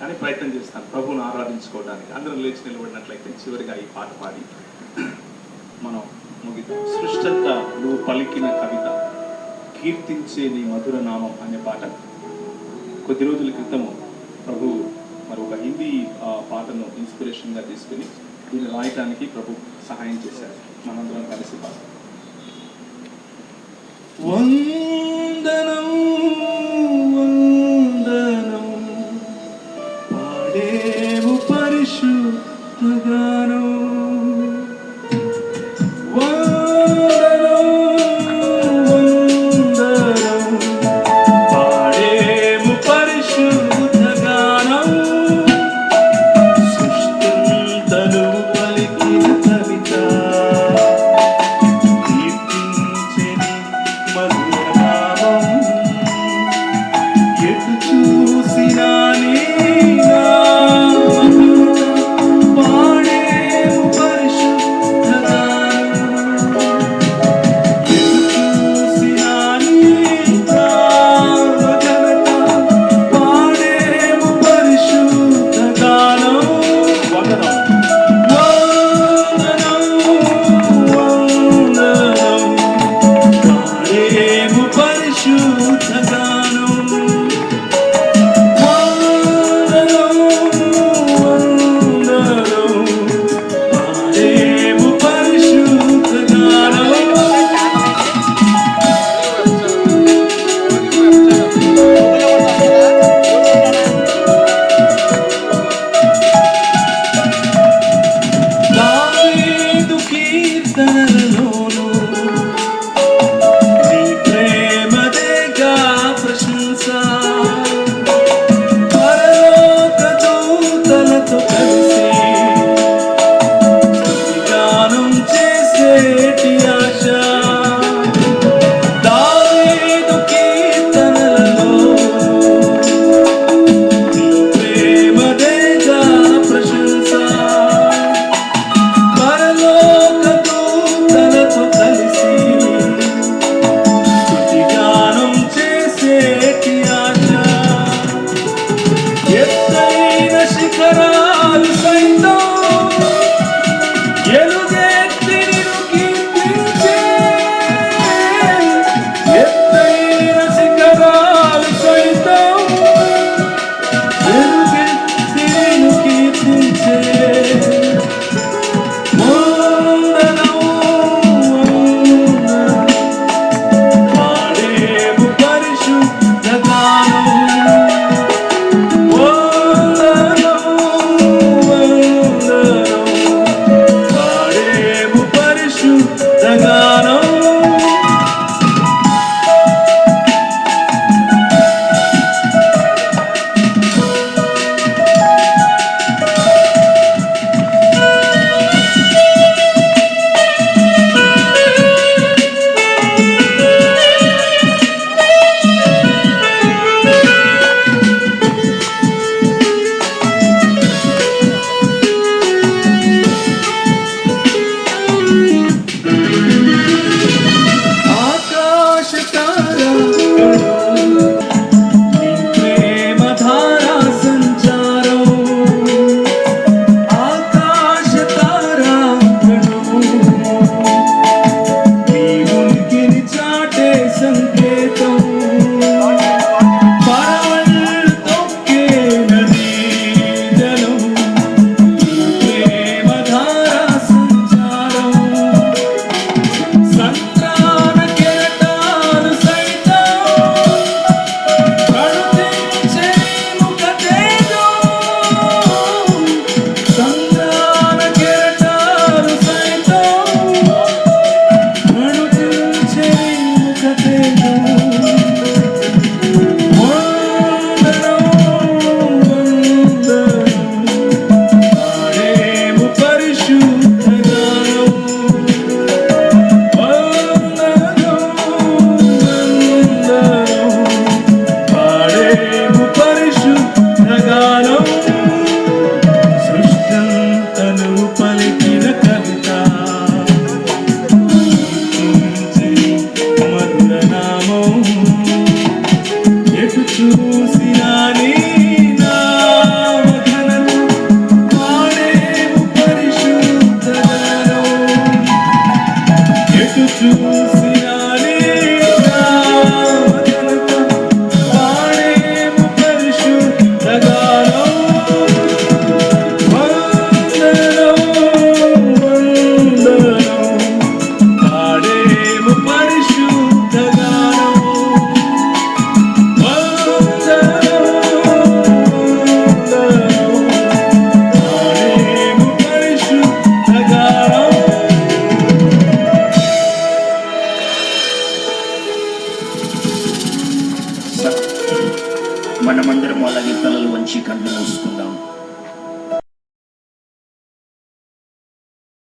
కానీ ప్రయత్నం చేస్తాను. ప్రభువును ఆరాధించుకోవడానికి. అందరం లేచి నిలబడినట్లయితే చివరిగా ఈ పాట పాడి మనం ముగిద్దాం. సృష్టంత నువ్వు పలికిన కవిత కీర్తించే నీ మధుర నామం అనే పాట. కొద్ది రోజుల క్రితము ప్రభు మరి ఒక హిందీ ఆ, పాటను ఇన్స్పిరేషన్గా తీసుకుని దీన్ని రాయటానికి ప్రభు సహాయం చేశారు. మనందరం కలిసి పాట Mutlu 高野 to choose. మనమందరం అలాగే తలలు వంచి కళ్ళు మూసుకుందాం.